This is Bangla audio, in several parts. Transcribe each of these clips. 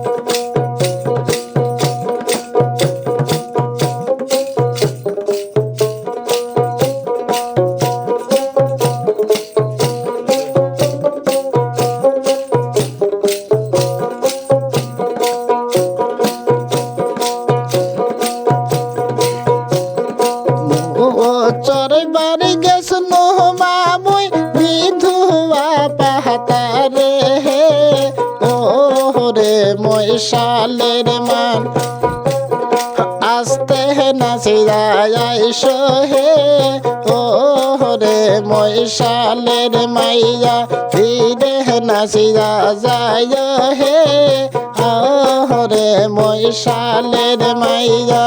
ও মৈশালের মান। আসতে নাচি যাইস হে। ও রে মৈশালের মাইয়া ধীরে নাচি যায় হে। ও রে মৈশালের মাইয়া।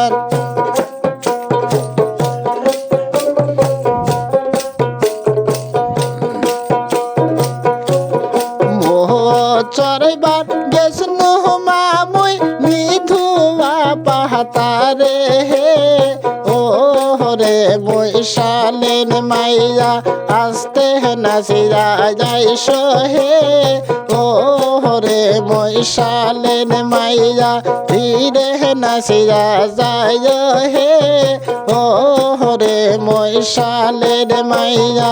রে মৈশালেন মাইয়া আসতে নাসিরা যাই হে ও রে মৈশালেন মাইয়া ধীরে নাসিরা যাই হে ও রে মৈশালেন মাইয়া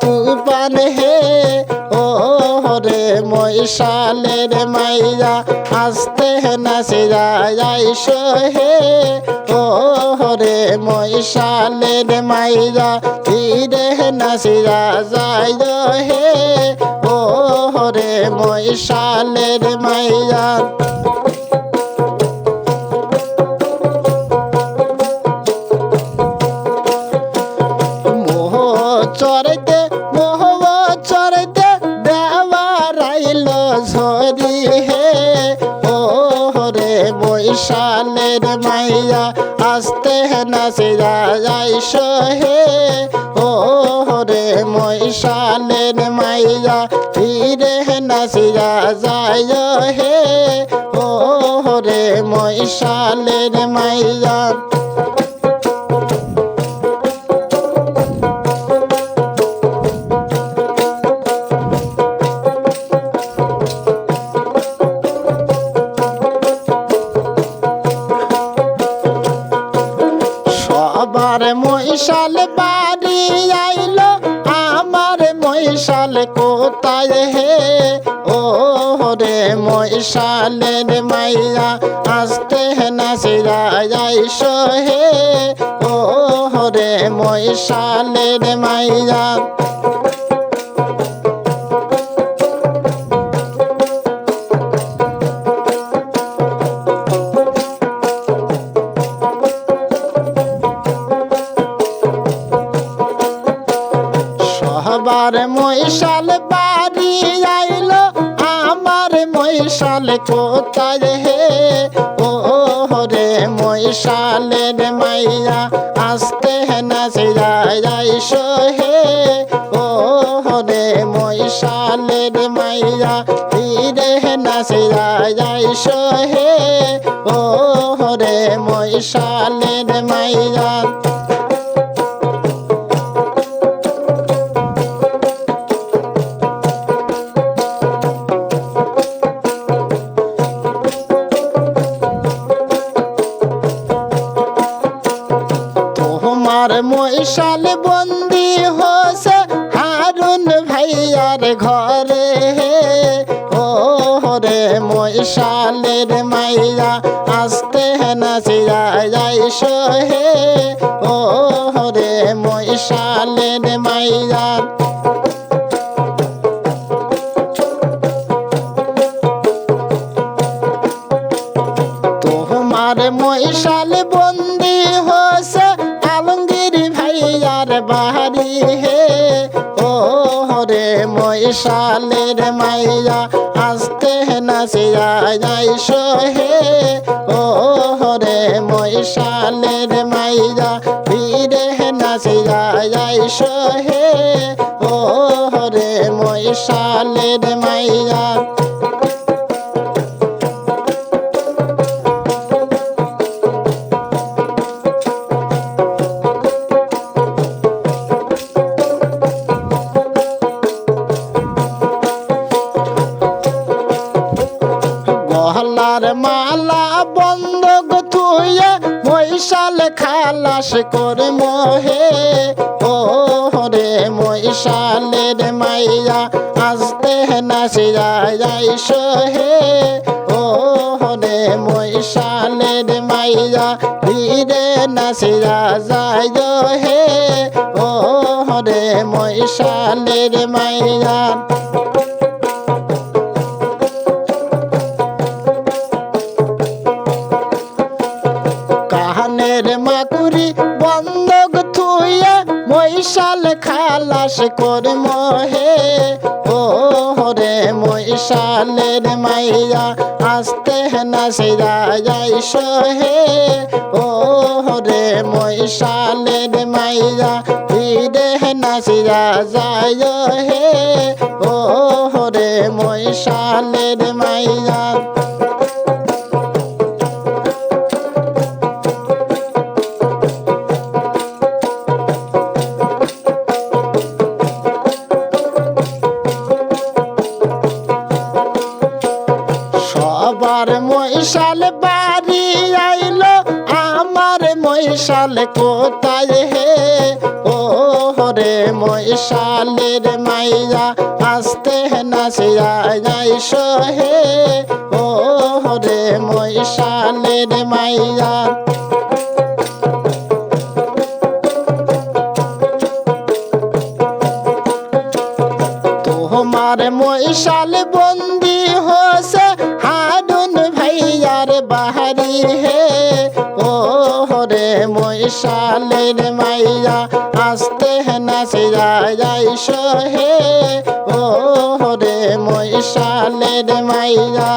তুফান হে। ও রে মৈশালের মাইয়া, আস্তে নাচে যাইস হে। ও রে মৈশালের মাইয়া ধীরে নাচে যায় হে। ও রে মৈশালের মাইয়া। আস্তে নাচে যাই হে ও রে মৈশালের মাইয়া ধীরে নাচে যাই হে ও রে মৈশালের মাইয়া। মৈশাল বাড়ি আইলো, আমার মৈশাল কোথায় হে? ও রে মৈশালের মাইয়া, আসতে নাচে আইসো হে? ও রে মৈশালের মাইয়া। কোথায় হে? ও রে মৈশালের মাইয়া আসতে নাচে যাইস হে ও রে মৈশালের মাইয়া ধীরে নাচে যাইস হে ও রে মৈশালের মাইয়া তোমার মৈশাল বন্দি হোসে হারুন ভাইয়ার ঘরে। ও রে মৈশালের মাইয়া, আসতে নাচিয়া যাইস হে। ও রে মৈশালের মাইয়া। তোমার মৈশাল ও হরে মহিষালের মাইয়া, আসতে নাচিয়া যাইস হে। ও হরে মহিষালের মাইয়া, ফিরে নাচিয়া যাইস হে। ও হরে মৈশালের মালা বন্ধক থুয়ে মৈশাল খালাস করে মোহে। ও রে মৈশালের মাইয়া আসতে নাসিয়া যাইস হে ও রে মৈশালের মাইয়া ধীরে নাসিয়া যায় হে ও রে মৈশালের মাইয়া মৈশাল খালাস করে মহে ও রে মৈশালের মাইয়া আসতে নাসিরা যাইস হে ও রে মৈশালের মাইয়া ধীরে নাসিরা যায় হে। ও রে মৈশালের মাইয়া মৈশাল কোথায় হে? ও রে মৈশালের মাইয়া আসতে নাসিয়া যাইস হে ও রে মৈশালের মাইয়া তোমার মৈশাল বন্দি হোসে হারুন ভাইয়ার বাহারি হে। মৈশালের মাইয়া, আসতে নাসিয়া যাইস হে। ও রে মৈশালের মাইয়া।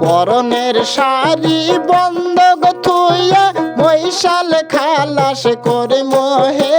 পরনের শাড়ি বন্ধ থুইয়া মৈশাল খালাস করে মোহে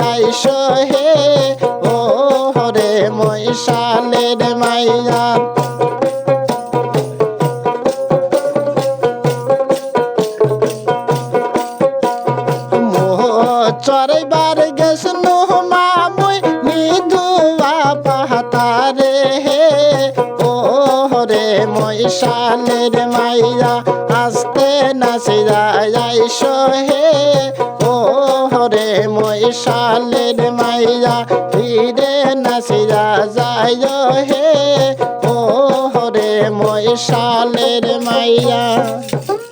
মৈশালের মাইয়া। মোহ চড়াইবার গেছ মামুই নিধুয়া পাহাতারে হে। ও রে মৈশালের মাইয়া, আসতে নাসিরা যাইস হে। ও রে মৈশালের মাইয়া ধীরে নাসিরা যায় হে ও রে মৈশালের মাইয়া।